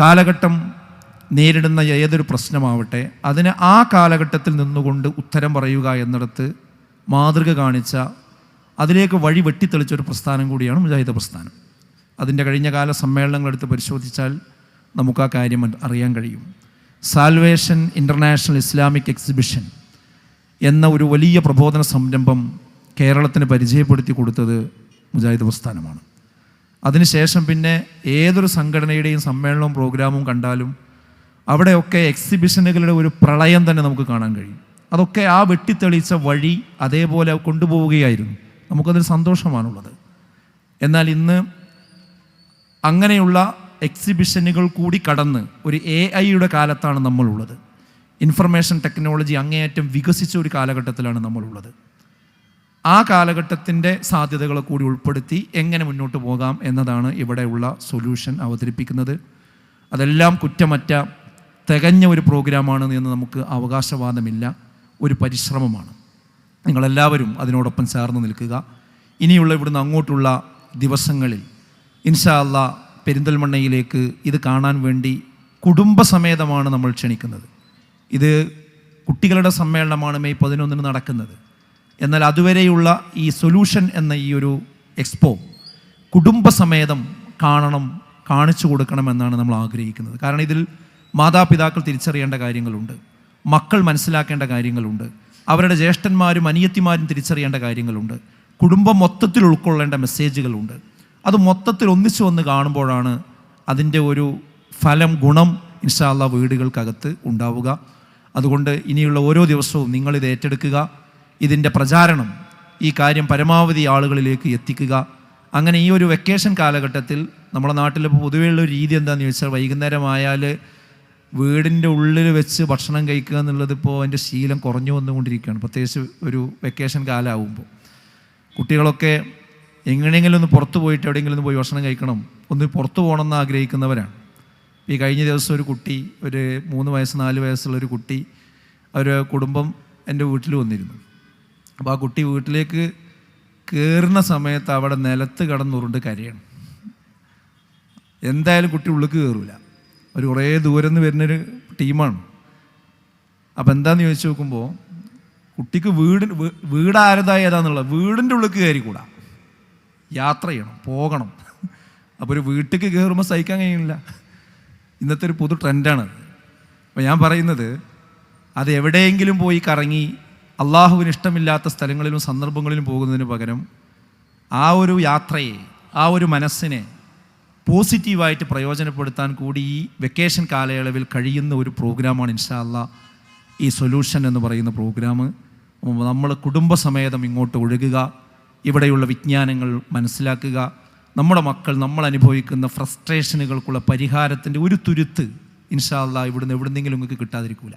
കാലഘട്ടം നേരിടുന്ന ഏതൊരു പ്രശ്നമാവട്ടെ അതിന് ആ കാലഘട്ടത്തിൽ നിന്നുകൊണ്ട് ഉത്തരം പറയുക എന്നിടത്ത് മാതൃക കാണിച്ച അതിലേക്ക് വഴി വെട്ടിത്തെളിച്ച ഒരു പ്രസ്ഥാനം കൂടിയാണ് മുജാഹിദ് പ്രസ്ഥാനം. അതിന്റെ കഴിഞ്ഞ കാല സമ്മേളനങ്ങളെടുത്ത് പരിശോധിച്ചാൽ നമുക്ക് ആ കാര്യം അറിയാൻ കഴിയും. സാൽവേഷൻ ഇന്റർനാഷണൽ ഇസ്ലാമിക് എക്സിബിഷൻ എന്ന ഒരു വലിയ പ്രബോധന സംരംഭം കേരളത്തിന് പരിചയപ്പെടുത്തി കൊടുത്തത് മുജാഹിദ് പ്രസ്ഥാനമാണ്. അതിനുശേഷം പിന്നെ ഏതൊരു സംഘടനയുടെയും സമ്മേളനവും പ്രോഗ്രാമും കണ്ടാലും അവിടെയൊക്കെ എക്സിബിഷനുകളുടെ ഒരു പ്രളയം തന്നെ നമുക്ക് കാണാൻ കഴിയും. അതൊക്കെ ആ വെട്ടിത്തെളിച്ച വഴി അതേപോലെ കൊണ്ടുപോവുകയായിരുന്നു. നമുക്കതൊരു സന്തോഷമാണുള്ളത്. എന്നാൽ ഇന്ന് അങ്ങനെയുള്ള എക്സിബിഷനുകൾ കൂടി കടന്ന് ഒരു എ ഐയുടെ കാലത്താണ് നമ്മളുള്ളത്. ഇൻഫർമേഷൻ ടെക്നോളജി അങ്ങേയറ്റം വികസിച്ച ഒരു കാലഘട്ടത്തിലാണ് നമ്മളുള്ളത്. ആ കാലഘട്ടത്തിന്റെ സാധ്യതകളെ കൂടി ഉൾപ്പെടുത്തി എങ്ങനെ മുന്നോട്ട് പോകാം എന്നതാണ് ഇവിടെയുള്ള സൊല്യൂഷൻ അവതരിപ്പിക്കുന്നത്. അതെല്ലാം കുറ്റമറ്റ തികഞ്ഞ ഒരു പ്രോഗ്രാമാണ് എന്ന് നമുക്ക് അവകാശവാദമില്ല. ഒരു പരിശ്രമമാണ്. നിങ്ങളെല്ലാവരും അതിനോടൊപ്പം ചേർന്ന് നിൽക്കുക. ഇനിയുള്ള ഇവിടുന്ന് അങ്ങോട്ടുള്ള ദിവസങ്ങളിൽ ഇൻഷാ അല്ലാ പെരിന്തൽമണ്ണയിലേക്ക് ഇത് കാണാൻ വേണ്ടി കുടുംബസമേതമാണ് നമ്മൾ ക്ഷണിക്കുന്നത്. ഇത് കുട്ടികളുടെ സമ്മേളനമാണ് മെയ് പതിനൊന്നിന് നടക്കുന്നത്. എന്നാൽ അതുവരെയുള്ള ഈ സൊല്യൂഷൻ എന്ന ഈ ഒരു എക്സ്പോ കുടുംബസമേതം കാണണം കാണിച്ചു കൊടുക്കണമെന്നാണ് നമ്മൾ ആഗ്രഹിക്കുന്നത്. കാരണം ഇതിൽ മാതാപിതാക്കൾ തിരിച്ചറിയേണ്ട കാര്യങ്ങളുണ്ട്. മക്കൾ മനസ്സിലാക്കേണ്ട കാര്യങ്ങളുണ്ട്. അവരുടെ ജ്യേഷ്ഠന്മാരും അനിയത്തിമാരും തിരിച്ചറിയേണ്ട കാര്യങ്ങളുണ്ട്. കുടുംബം മൊത്തത്തിൽ ഉൾക്കൊള്ളേണ്ട മെസ്സേജുകളുണ്ട്. അത് മൊത്തത്തിൽ ഒന്നിച്ചു വന്ന് കാണുമ്പോഴാണ് അതിന്റെ ഒരു ഫലം ഗുണം ഇൻഷാല്ല വീടുകൾക്കകത്ത് ഉണ്ടാവുക. അതുകൊണ്ട് ഇനിയുള്ള ഓരോ ദിവസവും നിങ്ങളിത് ഏറ്റെടുക്കുക. ഇതിന്റെ പ്രചാരണം ഈ കാര്യം പരമാവധി ആളുകളിലേക്ക് എത്തിക്കുക. അങ്ങനെ ഈ ഒരു വെക്കേഷൻ കാലഘട്ടത്തിൽ നമ്മുടെ നാട്ടിൽ പൊതുവെയുള്ള ഒരു രീതി എന്താണെന്ന് ചോദിച്ചാൽ വൈകുന്നേരമായാൽ വീടിന്റെ ഉള്ളിൽ വെച്ച് ഭക്ഷണം കഴിക്കുക എന്നുള്ളത് ഇപ്പോൾ അതിന്റെ ശീലം കുറഞ്ഞു വന്നുകൊണ്ടിരിക്കുകയാണ്. പ്രത്യേകിച്ച് ഒരു വെക്കേഷൻ കാലമാകുമ്പോൾ കുട്ടികളൊക്കെ എങ്ങനെയെങ്കിലും ഒന്ന് പുറത്ത് പോയിട്ട് എവിടെയെങ്കിലും ഒന്ന് പോയി ഭക്ഷണം കഴിക്കണം. ഒന്ന് പുറത്തു പോകണമെന്ന് ആഗ്രഹിക്കുന്നവരാണ്. ഈ കഴിഞ്ഞ ദിവസം ഒരു കുട്ടി ഒരു മൂന്ന് വയസ്സ് നാല് വയസ്സുള്ള ഒരു കുട്ടി അവർ കുടുംബം എന്റെ വീട്ടിൽ വന്നിരുന്നു. അപ്പോൾ ആ കുട്ടി വീട്ടിലേക്ക് കയറുന്ന സമയത്ത് അവിടെ നിലത്ത് കടന്നുറുണ്ട് കരയണം. എന്തായാലും കുട്ടി ഉള്ളിക്ക് കയറില്ല ഒരു കുറേ ദൂരം നിന്ന് വരുന്നൊരു ടീമാണ്. അപ്പം എന്താന്ന് ചോദിച്ചു നോക്കുമ്പോൾ കുട്ടിക്ക് വീട് വീട് ആരതായി ഏതാന്നുള്ളത് വീടിന്റെ ഉള്ളിലേക്ക് കയറിക്കൂടാ. യാത്ര ചെയ്യണം പോകണം. അപ്പോൾ ഒരു വീട്ടിലേക്ക് കയറുമ്പോൾ സഹിക്കാൻ കഴിയുന്നില്ല. ഇന്നത്തെ ഒരു പുതു ട്രെൻഡാണ് അപ്പോൾ ഞാൻ പറയുന്നത് അത് എവിടെയെങ്കിലും പോയി കറങ്ങി അള്ളാഹുവിന് ഇഷ്ടമില്ലാത്ത സ്ഥലങ്ങളിലും സന്ദർഭങ്ങളിലും പോകുന്നതിന് പകരം ആ ഒരു യാത്രയെ ആ ഒരു മനസ്സിനെ പോസിറ്റീവായിട്ട് പ്രയോജനപ്പെടുത്താൻ കൂടി ഈ വെക്കേഷൻ കാലയളവിൽ കഴിയുന്ന ഒരു പ്രോഗ്രാമാണ് ഇൻഷാല്ല ഈ സൊല്യൂഷൻ എന്ന് പറയുന്ന പ്രോഗ്രാം. നമ്മൾ കുടുംബസമേതം ഇങ്ങോട്ട് ഒഴുകുക ഇവിടെയുള്ള വിജ്ഞാനങ്ങൾ മനസ്സിലാക്കുക നമ്മുടെ മക്കൾ നമ്മൾ അനുഭവിക്കുന്ന ഫ്രസ്ട്രേഷനുകൾക്കുള്ള പരിഹാരത്തിന്റെ ഒരു തുരുത്ത് ഇൻഷാല്ല ഇവിടുന്ന് എവിടുന്നെങ്കിലും നിങ്ങൾക്ക് കിട്ടാതിരിക്കൂല.